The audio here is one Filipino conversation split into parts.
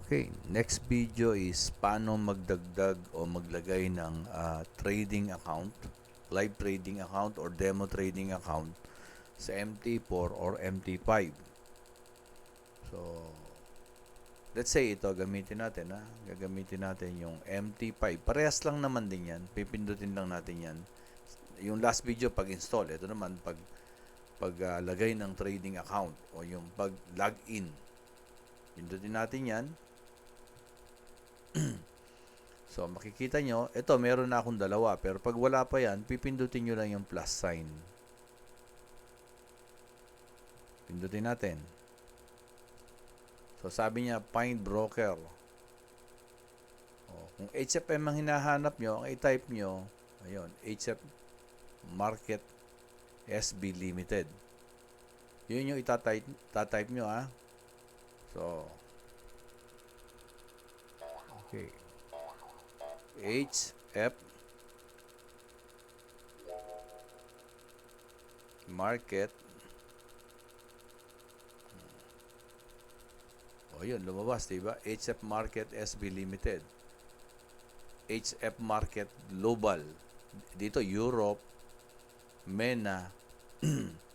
Okay, next video is paano magdagdag o maglagay ng ah, trading account, live trading account or demo trading account sa MT4 or MT5. So, let's say ito gamitin natin ha. Gagamitin natin yung MT5. Parehas lang naman din yan. Pipindutin lang natin yan. Yung last video pag install, ito naman pag paglagay ng trading account o yung pag login. Pindutin natin yan. so, makikita nyo, ito, meron na akong dalawa. Pero pag wala pa yan, pipindutin nyo lang yung plus sign. Pindutin natin. So, sabi niya, find broker. O, kung HFM ang hinahanap nyo, ang i-type nyo, ayun, HF Market SB Limited. Yun yung itatype, tatype nyo, ha? So, okay. HF Market O yun, lumabas, di ba? HF Market SB Limited. HF Market Global. Dito, Europe, MENA,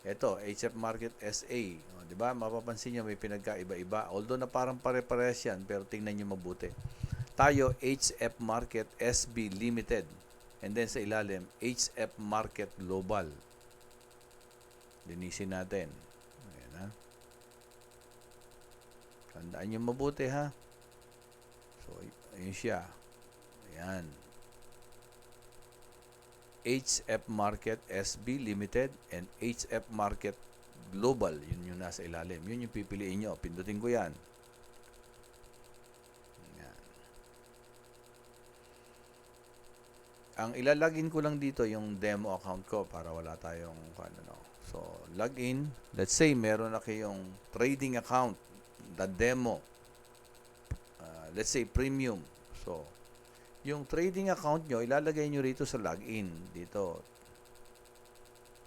ito, HF Market SA. O, di ba? Mapapansin nyo may pinagkaiba-iba. Although na parang pare-pares yan, pero tingnan nyo mabuti. Tayo, HF Market SB Limited. And then sa ilalim, HF Market Global. Linisin natin. Ayan ha. Tandaan nyo mabuti ha. So, ayun siya. Ayan. HF Market SB Limited and HF Market Global. Yun yung nasa ilalim. Yun yung pipiliin nyo. Pindutin ko yan. Yan. Ang ilalagin ko lang dito yung demo account ko para wala tayong ano. So, login. Let's say meron na kayong trading account, the demo. Uh, let's say premium. So, yung trading account nyo, ilalagay nyo rito sa login. Dito.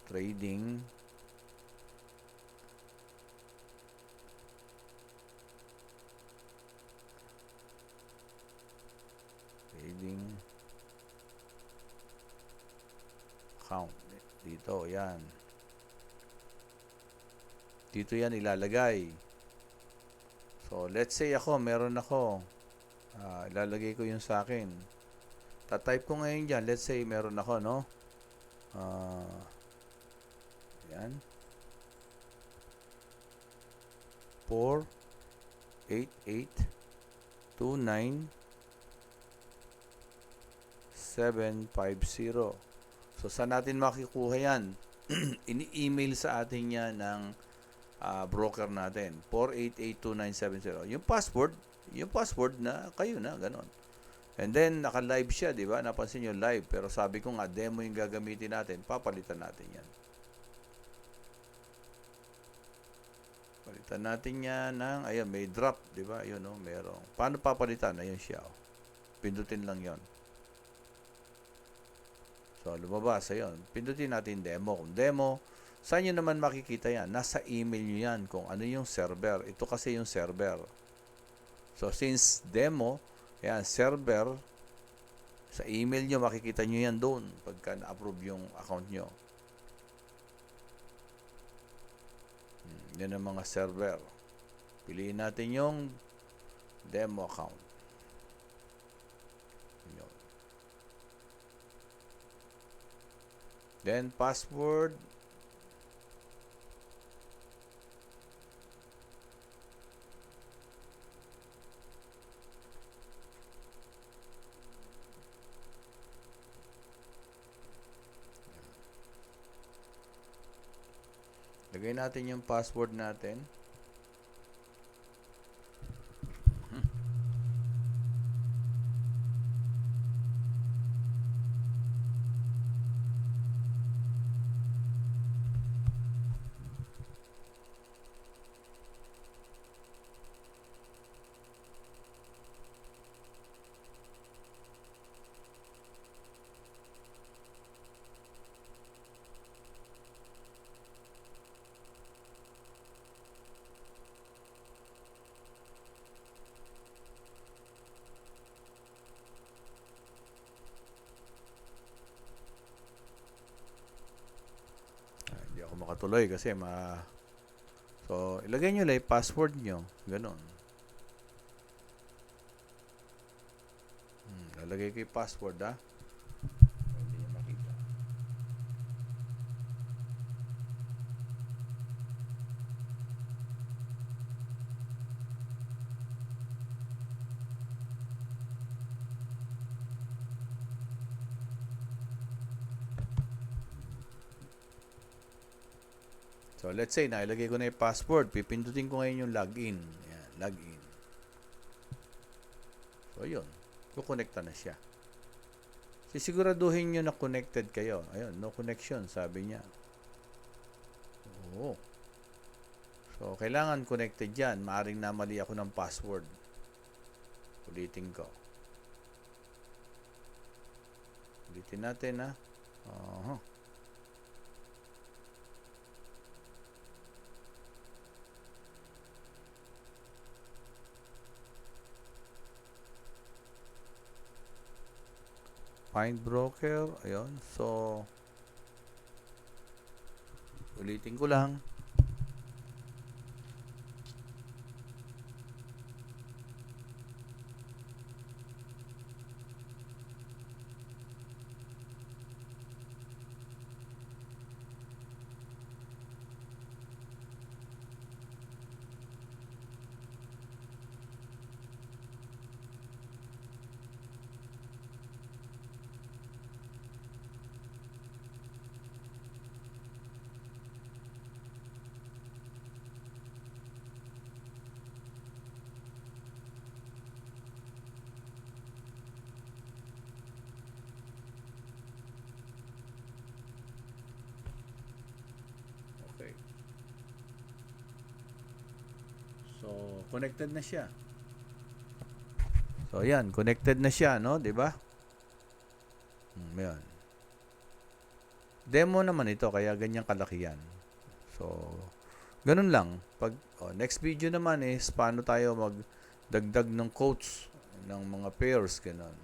Trading. Trading. Account. Dito, yan. Dito yan ilalagay. So, let's say ako, meron ako. Ah, ilalagay ko yung sa akin. Tatype ko ngayon dyan. Let's say meron ako, no? Ah, yan. 4 8 8 2 9 750. So, saan natin makikuha yan? Ini-email sa atin yan ng ah, broker natin. 4882970. Yung password, yung password na kayo na, ganon. And then, naka-live siya, di ba? Napansin nyo live. Pero sabi ko nga, demo yung gagamitin natin. Papalitan natin yan. Palitan natin yan ng, ayun, may drop, di ba? Ayun, no, merong. Paano papalitan? Ayun siya, oh. Pindutin lang yon. So, lumabas, ayun. Pindutin natin demo. Kung demo, saan nyo naman makikita yan? Nasa email nyo yan kung ano yung server. Ito kasi yung server. So, since demo, yan, server, sa email nyo, makikita nyo yan doon pagka na-approve yung account nyo. Hmm, yan ang mga server. Piliin natin yung demo account. Yun. Then, password. Lagay natin yung password natin. Makatuloy kasi ma So, ilagay nyo lang yung password nyo. Ganon. Hmm, lalagay ko yung password, ha? So, let's say, nailagay ko na yung password. Pipindutin ko ngayon yung login. Yan, login. So, yun. Kukonekta na siya. Sisiguraduhin nyo na connected kayo. Ayun, no connection, sabi niya. Oo. So, kailangan connected yan. Maaring namali ako ng password. Ulitin ko. Ulitin natin, ha? Aha. Find broker. Ayun. So, ulitin ko lang. So, connected na siya. So, ayan, connected na siya, no? 'Di ba? Hmm, yan. Demo naman ito, kaya ganyan kalaki yan. So, ganun lang. Pag, oh, next video naman is paano tayo magdagdag ng quotes ng mga pairs, ganun.